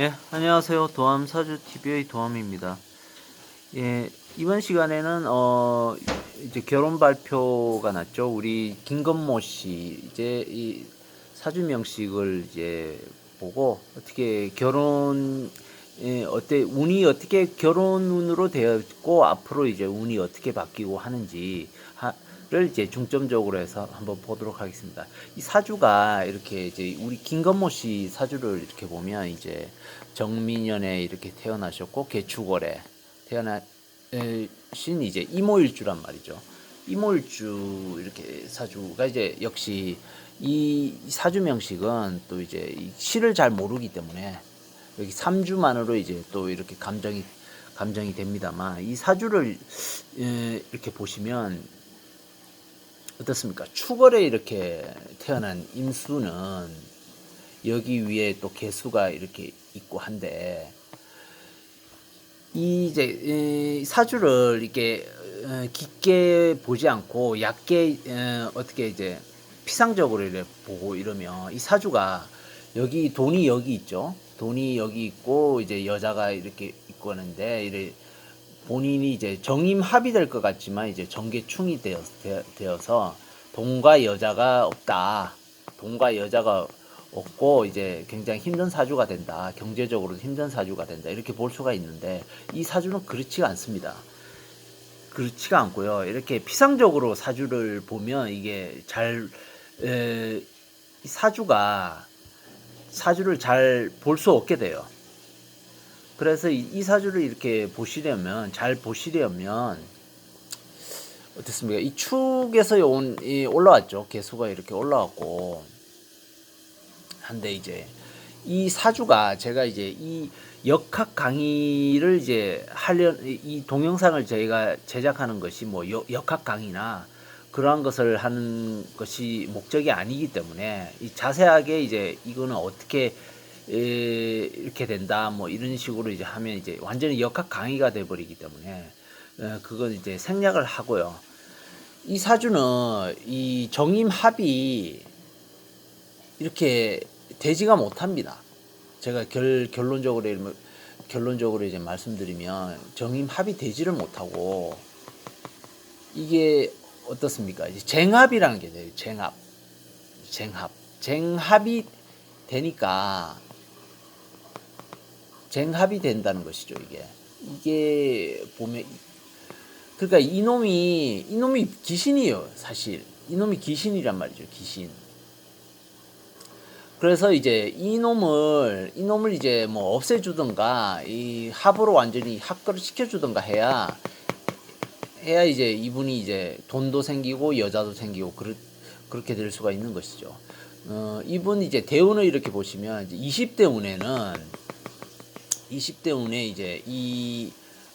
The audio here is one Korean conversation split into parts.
예, 안녕하세요. 도암 사주 TV의 도암입니다. 예, 이번 시간에는 어 이제 결혼 발표가 났죠. 우리 김건모 씨 이제 이 사주 명식을 이제 보고 어떻게 결혼 예, 어때 운이 어떻게 결혼 운으로 되었고 앞으로 이제 운이 어떻게 바뀌고 하는지 를 이제 중점적으로 해서 한번 보도록 하겠습니다. 이 사주가 이렇게 이제 우리 김건모 씨 사주를 이렇게 보면 이제 정민년에 이렇게 태어나셨고 개축월에 태어나신 이제 이모일주란 말이죠. 이모일주 이렇게 사주가 이제 역시 이 사주 명식은 또 이제 이 시를 잘 모르기 때문에 여기 3주만으로 이제 또 이렇게 감정이 감정이 됩니다만 이 사주를 에, 이렇게 보시면 어떻습니까? 추월에 이렇게 태어난 임수는 여기 위에 또 개수가 이렇게 있고 한데 이 이제 이 사주를 이렇게 어, 깊게 보지 않고 얕게 어, 어떻게 이제 피상적으로 이렇게 보고 이러면 이 사주가 여기 돈이 여기 있죠. 돈이 여기 있고 이제 여자가 이렇게 있고 하는데 이래 본인이 이제 정임합이 될것 같지만 이제 정계충이 되어, 되어서 돈과 여자가 없다. 돈과 여자가 없고 이제 굉장히 힘든 사주가 된다. 경제적으로 힘든 사주가 된다. 이렇게 볼 수가 있는데 이 사주는 그렇지가 않습니다. 그렇지가 않고요. 이렇게 피상적으로 사주를 보면 이게 잘 에, 사주가 사주를 잘 볼 수 없게 돼요. 그래서 이, 이 사주를 이렇게 보시려면 잘 보시려면 어떻습니까? 이 축에서 온, 이 올라왔죠. 개수가 이렇게 올라왔고 한데 이제 이 사주가 제가 이제 이 역학 강의를 이제 하려 이 동영상을 저희가 제작하는 것이 뭐 역, 역학 강의나 그러한 것을 하는 것이 목적이 아니기 때문에 이 자세하게 이제 이거는 어떻게 에, 이렇게 된다 뭐 이런 식으로 이제 하면 이제 완전히 역학 강의가 돼 버리기 때문에 어, 그건 이제 생략을 하고요. 이 사주는 이 정임 합이 이렇게 되지가 못합니다. 제가 결, 결론적으로 결론적으로 이제 말씀드리면 정임 합이 되지를 못하고 이게 어떻습니까? 이제 쟁합이라는 게 돼요. 쟁합, 쟁합, 쟁합이 되니까 쟁합이 된다는 것이죠. 이게 이게 보면 그러니까 이놈이 이놈이 귀신이에요, 사실. 이놈이 귀신이란 말이죠, 귀신. 그래서 이제 이놈을 이놈을 이제 뭐 없애주든가 이 합으로 완전히 합거를 시켜주든가 해야 해야 이제 이분이 이제 돈도 생기고 여자도 생기고 그렇, 그렇게 될 수가 있는 것이죠. 어, 이분 이제 대운을 이렇게 보시면 이제 20대 운에는 20대 운에 이제 이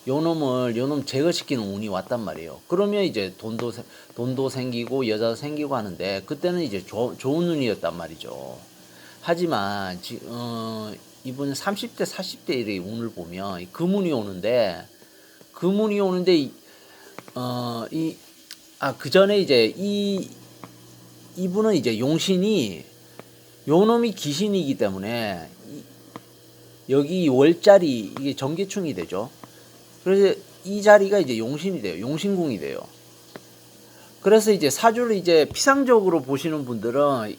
요놈을 요놈 제거시키는 운이 왔단 말이에요. 그러면 이제 돈도 세- 돈도 생기고 여자도 생기고 하는데 그때는 이제 조, 좋은 운이었단 말이죠. 하지만 지, 어, 이분 30대 40대 의 운을 보면 이 금운이 오는데 금운이 오는데 이, 어, 이, 아, 그 전에 이제 이, 이분은 이제 용신이 요놈이 귀신이기 때문에 이, 여기 월자리 이게 정계충이 되죠. 그래서 이 자리가 이제 용신이 돼요. 용신궁이 돼요. 그래서 이제 사주를 이제 피상적으로 보시는 분들은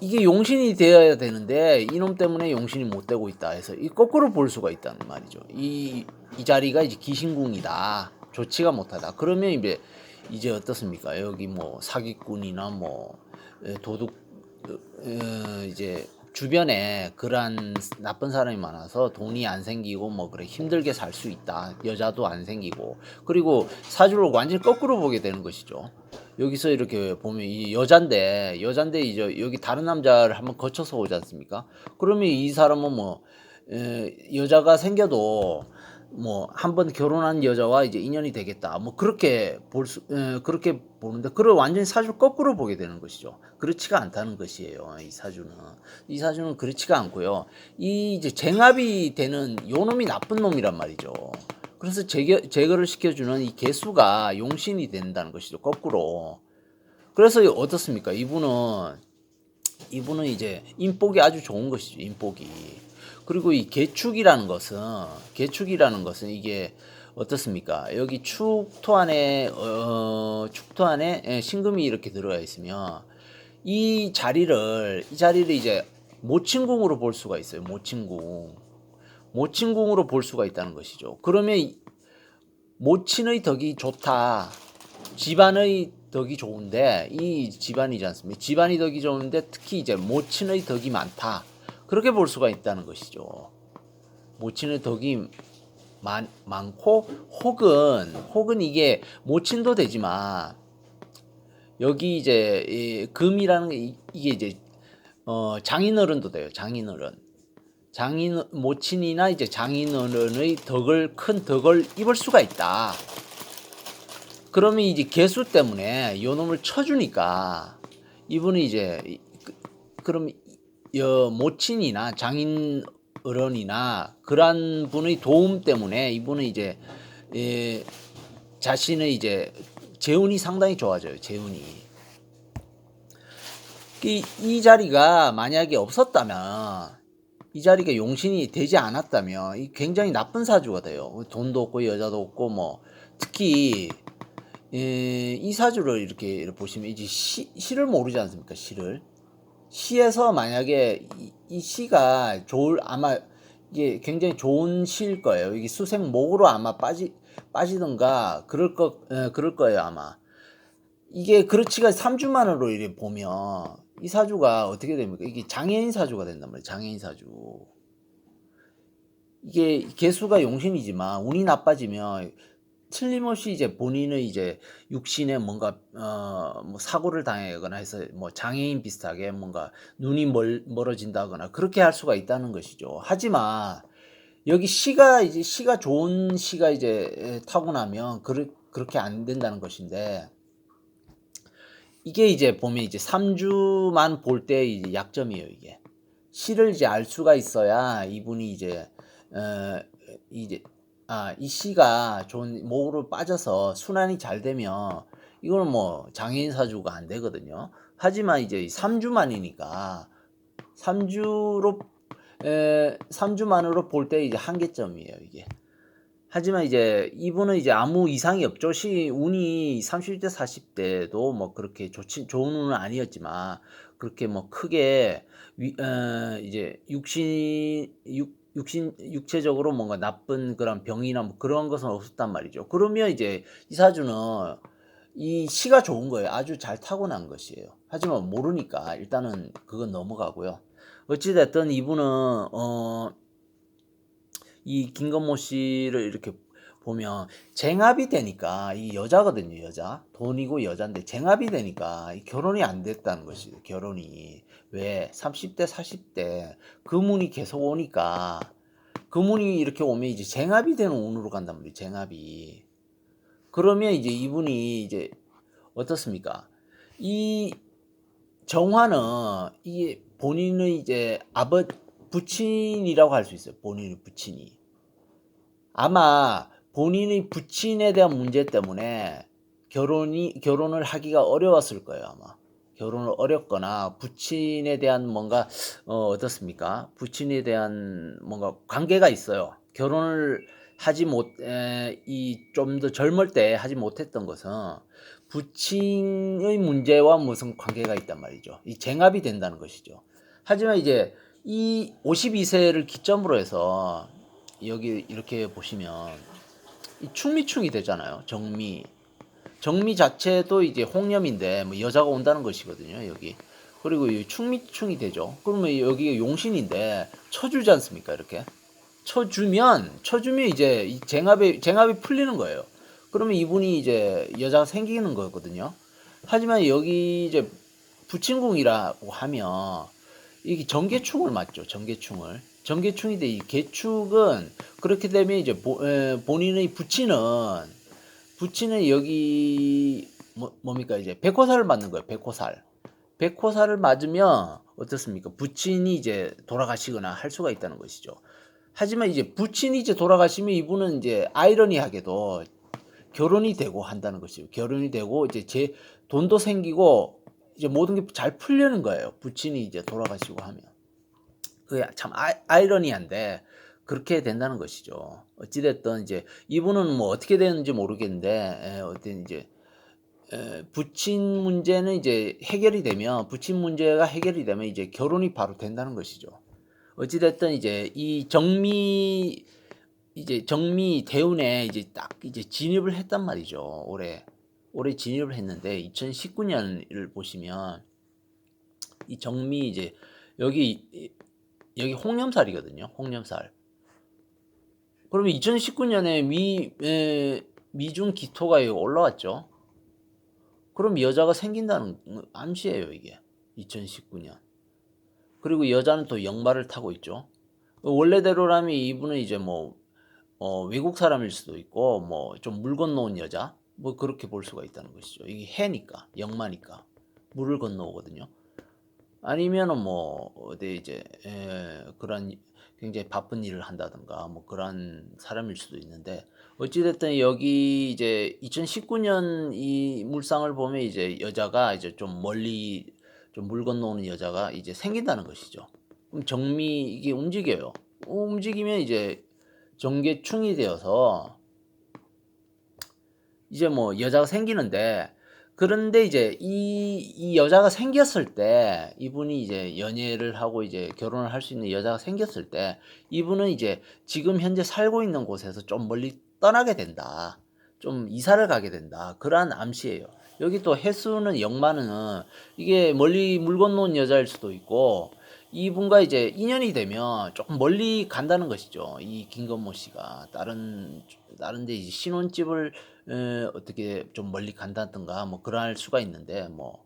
이게 용신이 되어야 되는데 이놈 때문에 용신이 못 되고 있다 해서 이 거꾸로 볼 수가 있다는 말이죠. 이, 이 자리가 이제 기신궁이다. 좋지가 못하다. 그러면 이제 이제 어떻습니까? 여기 뭐 사기꾼이나 뭐 에, 도둑 어, 이제 주변에 그러한 나쁜 사람이 많아서 돈이 안 생기고 뭐 그래 힘들게 살 수 있다. 여자도 안 생기고 그리고 사주를 완전히 거꾸로 보게 되는 것이죠. 여기서 이렇게 보면 이 여잔데 여잔데 이제 여기 다른 남자를 한번 거쳐서 오지 않습니까? 그러면 이 사람은 뭐 에, 여자가 생겨도 뭐 한 번 결혼한 여자와 이제 인연이 되겠다. 뭐 그렇게 볼 수, 에, 그렇게 보는데 그걸 완전히 사주를 거꾸로 보게 되는 것이죠. 그렇지가 않다는 것이에요. 이 사주는 이 사주는 그렇지가 않고요. 이 이제 쟁합이 되는 요 놈이 나쁜 놈이란 말이죠. 그래서 제거, 제거를 시켜주는 이 개수가 용신이 된다는 것이죠. 거꾸로. 그래서 어떻습니까? 이분은 이분은 이제 인복이 아주 좋은 것이죠. 인복이. 그리고 이 개축이라는 것은 개축이라는 것은 이게 어떻습니까? 여기 축토 안에 어, 축토 안에 예, 신금이 이렇게 들어가 있으면 이 자리를 이 자리를 이제 모친궁으로 볼 수가 있어요. 모친궁. 모친궁으로 볼 수가 있다는 것이죠. 그러면 이- 모친의 덕이 좋다. 집안의 덕이 좋은데 이 집안이지 않습니까? 집안의 덕이 좋은데 특히 이제 모친의 덕이 많다. 그렇게 볼 수가 있다는 것이죠. 모친의 덕이 많, 많고 혹은 혹은 이게 모친도 되지만 여기 이제 이 금이라는 게 이- 이게 이제 어 장인어른도 돼요. 장인어른. 장인 모친이나 이제 장인어른의 덕을 큰 덕을 입을 수가 있다. 그러면 이제 개수 때문에 요 놈을 쳐주니까 이분이 이제 이- 그- 그럼 여 모친이나 장인 어른이나 그러한 분의 도움 때문에 이분은 이제 예, 자신의 이제 재운이 상당히 좋아져요. 재운이. 이, 이 자리가 만약에 없었다면 이 자리가 용신이 되지 않았다면 이 굉장히 나쁜 사주가 돼요. 돈도 없고 여자도 없고 뭐 특히 예, 이 사주를 이렇게, 보시면 이제 시, 시를 모르지 않습니까? 시를 시에서 만약에 이, 이 시가 좋을 아마 이게 굉장히 좋은 시일 거예요. 이게 수생목으로 아마 빠지 빠지던가 그럴 거 에, 그럴 거예요 아마. 이게 그렇지가 3주만으로 이렇게 보면 이 사주가 어떻게 됩니까? 이게 장애인 사주가 된단 말이에요. 장애인 사주. 이게 개수가 용신이지만 운이 나빠지면 틀림없이 이제 본인의 이제 육신에 뭔가 어뭐 사고를 당하거나 해서 뭐 장애인 비슷하게 뭔가 눈이 멀, 멀어진다거나 그렇게 할 수가 있다는 것이죠. 하지만 여기 시가 이제 시가 좋은 시가 이제 타고나면 그르, 그렇게 안 된다는 것인데 이게 이제 보면 이제 3주만 볼 때 이제 약점이에요, 이게. 시를 이제 알 수가 있어야 이분이 이제 어 이제 아, 이 시가 좋은 목으로 빠져서 순환이 잘 되면 이거는 뭐 장애인 사주가 안 되거든요. 하지만 이제 3주만이니까 3주로 에 3주만으로 볼 때 이제 한계점이에요, 이게. 하지만 이제 이분은 이제 아무 이상이 없죠. 시 운이 30대 40대도 뭐 그렇게 좋지 좋은 운은 아니었지만 그렇게 뭐 크게 위, 어, 이제 육신 육 육신 육체적으로 뭔가 나쁜 그런 병이나 뭐 그런 것은 없었단 말이죠. 그러면 이제 이 사주는 이 시가 좋은 거예요. 아주 잘 타고난 것이에요. 하지만 모르니까 일단은 그건 넘어가고요. 어찌됐든 이분은 어, 이 김건모 씨를 이렇게 보면 쟁합이 되니까 이 여자거든요 여자. 돈이고 여자인데 쟁합이 되니까 이 결혼이 안 됐다는 것이죠 결혼이. 왜? 30대 40대. 금운이 계속 오니까. 금운이 이렇게 오면 이제 쟁합이 되는 운으로 간단 말이에요 쟁합이. 그러면 이제 이분이 이제 어떻습니까? 이 정화는 이게 본인의 이제 아버 부친이라고 할 수 있어요 본인의 부친이. 아마 본인의 부친에 대한 문제 때문에 결혼이 결혼을 하기가 어려웠을 거예요 아마. 결혼을 어렵거나 부친에 대한 뭔가 어, 어떻습니까? 부친에 대한 뭔가 관계가 있어요. 결혼을 하지 못이 좀 더 젊을 때 하지 못했던 것은 부친의 문제와 무슨 관계가 있단 말이죠. 이 쟁합이 된다는 것이죠. 하지만 이제 이 52세를 기점으로 해서 여기 이렇게 보시면 이 충미충이 되잖아요. 정미. 정미 자체도 이제 홍염인데 뭐 여자가 온다는 것이거든요. 여기. 그리고 이 충미충이 되죠. 그러면 여기 용신인데 쳐주지 않습니까? 이렇게. 쳐주면 쳐주면 이제 이 쟁합이 쟁합이 풀리는 거예요. 그러면 이분이 이제 여자가 생기는 거거든요. 하지만 여기 이제 부친궁이라고 하면 이게 정계충을 맞죠. 정계충을. 정계충인데 이 계축은 그렇게 되면 이제 보, 에, 본인의 부친은 부친은 여기 뭐, 뭡니까 이제 백호살을 맞는 거예요. 백호살. 백호살을 맞으면 어떻습니까? 부친이 이제 돌아가시거나 할 수가 있다는 것이죠. 하지만 이제 부친이 이제 돌아가시면 이분은 이제 아이러니하게도 결혼이 되고 한다는 것이죠. 결혼이 되고 이제 제 돈도 생기고 이제 모든 게 잘 풀리는 거예요. 부친이 이제 돌아가시고 하면. 그게 참 아, 아이 러니한데 그렇게 된다는 것이죠. 어찌됐든 이제 이분은 뭐 어떻게 되는지 모르겠는데 에, 어떤 이제 에, 부친 문제는 이제 해결이 되면 부친 문제가 해결이 되면 이제 결혼이 바로 된다는 것이죠. 어찌됐든 이제 이 정미 이제 정미 대운에 이제 딱 이제 진입을 했단 말이죠. 올해 올해 진입을 했는데 2019년을 보시면 이 정미 이제 여기 여기 홍염살이거든요. 홍염살. 그러면 2019년에 미 에, 미중 기토가 여기 올라왔죠. 그럼 여자가 생긴다는 암시예요, 이게. 2019년. 그리고 여자는 또 역마를 타고 있죠. 원래대로라면 이분은 이제 뭐 어, 외국 사람일 수도 있고 뭐 좀 물 건너온 여자 뭐 그렇게 볼 수가 있다는 것이죠. 이게 해니까 역마니까 물을 건너오거든요. 아니면은 뭐 어디 이제 에, 그런 굉장히 바쁜 일을 한다든가 뭐 그런 사람일 수도 있는데 어찌됐든 여기 이제 2019년 이 물상을 보면 이제 여자가 이제 좀 멀리 좀 물 건너오는 여자가 이제 생긴다는 것이죠. 그럼 정미 이게 움직여요. 움직이면 이제 정계충이 되어서 이제 뭐 여자가 생기는데 그런데 이제 이, 이 여자가 생겼을 때 이분이 이제 연애를 하고 이제 결혼을 할 수 있는 여자가 생겼을 때 이분은 이제 지금 현재 살고 있는 곳에서 좀 멀리 떠나게 된다. 좀 이사를 가게 된다. 그러한 암시예요. 여기 또 해수는 역마는 이게 멀리 물 건너온 여자일 수도 있고 이분과 이제 인연이 되면 조금 멀리 간다는 것이죠. 이 김건모 씨가 다른 다른데 이제 신혼집을 에, 어떻게 좀 멀리 간다든가 뭐 그럴 수가 있는데 뭐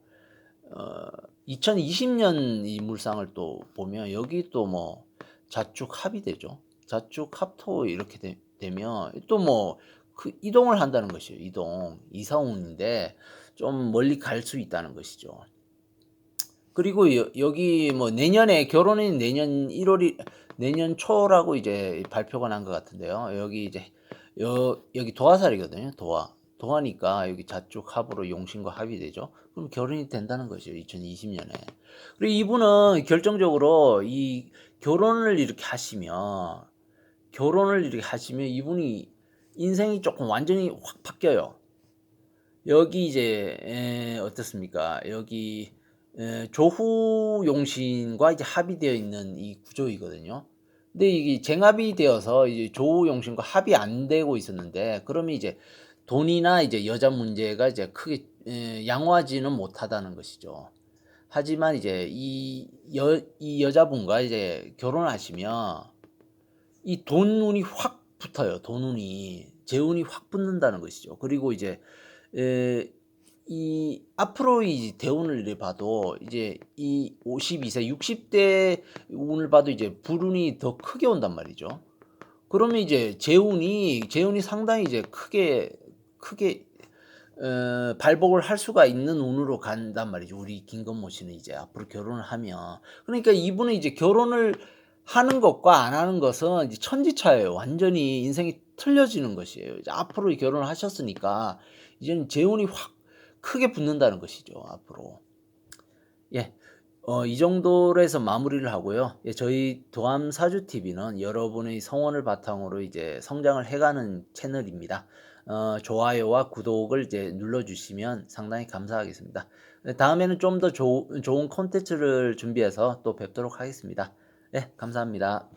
어, 2020년 이 물상을 또 보면 여기 또 뭐 자축 합이 되죠. 자축 합토 이렇게 되, 되면 또뭐 그 이동을 한다는 것이에요. 이동 이사운인데 좀 멀리 갈 수 있다는 것이죠. 그리고 여, 여기 뭐 내년에 결혼이 내년 1월이 내년 초라고 이제 발표가 난 것 같은데요. 여기 이제 여, 여기 도화살이거든요. 도화. 도화니까 여기 자축 합으로 용신과 합이 되죠. 그럼 결혼이 된다는 거죠. 2020년에. 그리고 이분은 결정적으로 이 결혼을 이렇게 하시면 결혼을 이렇게 하시면 이분이 인생이 조금 완전히 확 바뀌어요. 여기 이제 에, 어떻습니까? 여기 에, 조후 용신과 이제 합의되어 있는 이 구조이거든요. 근데 이게 쟁합이 되어서 이제 조후 용신과 합이 안 되고 있었는데 그러면 이제 돈이나 이제 여자 문제가 이제 크게 에, 양호하지는 못하다는 것이죠. 하지만 이제 이, 여, 이 여자분과 이제 결혼하시면 이 돈 운이 확 붙어요. 돈 운이 재운이 확 붙는다는 것이죠. 그리고 이제 에, 이 앞으로 이 대운을 이래 봐도 이제 이 52세 60대 운을 봐도 이제 불운이 더 크게 온단 말이죠. 그러면 이제 재운이 재운이 상당히 이제 크게 크게 어, 발복을 할 수가 있는 운으로 간단 말이죠. 우리 김건모 씨는 이제 앞으로 결혼을 하면 그러니까 이분은 이제 결혼을 하는 것과 안 하는 것은 이제 천지차예요. 완전히 인생이 틀려지는 것이에요. 이제 앞으로 결혼을 하셨으니까 이제는 재운이 확 크게 붙는다는 것이죠. 앞으로. 예. 어, 이 정도로 해서 마무리를 하고요. 예, 저희 도암 사주 TV는 여러분의 성원을 바탕으로 이제 성장을 해가는 채널입니다. 어, 좋아요와 구독을 이제 눌러주시면 상당히 감사하겠습니다. 네, 다음에는 좀 더 좋은 콘텐츠를 준비해서 또 뵙도록 하겠습니다. 네, 감사합니다.